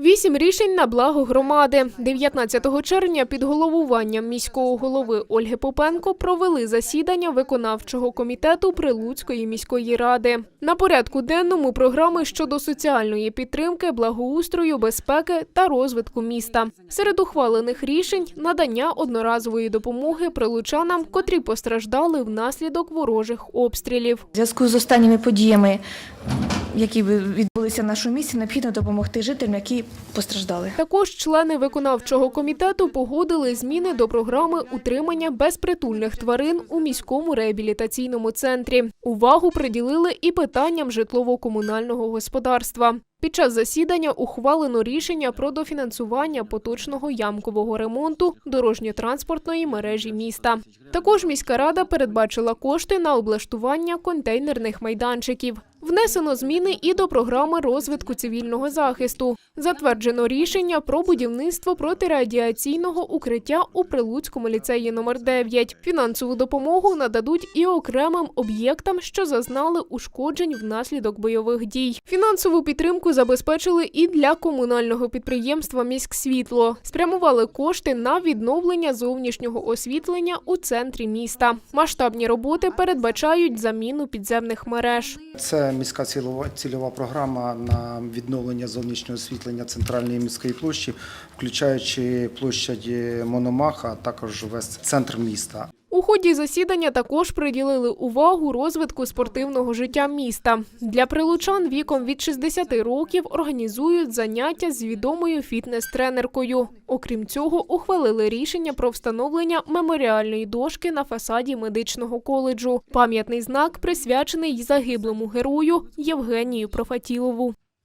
Вісім рішень на благо громади. 19 червня під головуванням міського голови Ольги Попенко провели засідання виконавчого комітету Прилуцької міської ради. На порядку денному програми щодо соціальної підтримки, благоустрою, безпеки та розвитку міста. Серед ухвалених рішень надання одноразової допомоги прилучанам, котрі постраждали внаслідок ворожих обстрілів. Зв'язку з останніми подіями, які відбулися в нашому місті, необхідно допомогти жителям, які постраждали. Також члени виконавчого комітету погодили зміни до програми утримання безпритульних тварин у міському реабілітаційному центрі. Увагу приділили і питанням житлово-комунального господарства. Під час засідання ухвалено рішення про дофінансування поточного ямкового ремонту дорожньо-транспортної мережі міста. Також міська рада передбачила кошти на облаштування контейнерних майданчиків. Внесено зміни і до програми розвитку цивільного захисту. Затверджено рішення про будівництво протирадіаційного укриття у Прилуцькому ліцеї номер 9 Фінансову допомогу нададуть і окремим об'єктам, що зазнали ушкоджень внаслідок бойових дій. Фінансову підтримку забезпечили і для комунального підприємства «Міськсвітло». Спрямували кошти на відновлення зовнішнього освітлення у центрі міста. Масштабні роботи передбачають заміну підземних мереж. Це міська цільова, програма на відновлення зовнішнього освітлення центральної міської площі, включаючи площадь Мономаха, а також весь центр міста. У ході засідання також приділили увагу розвитку спортивного життя міста. Для прилучан віком від 60 років організують заняття з відомою фітнес-тренеркою. Окрім цього, ухвалили рішення про встановлення меморіальної дошки на фасаді медичного коледжу. Пам'ятний знак присвячений загиблому герою Євгенію Профатілову.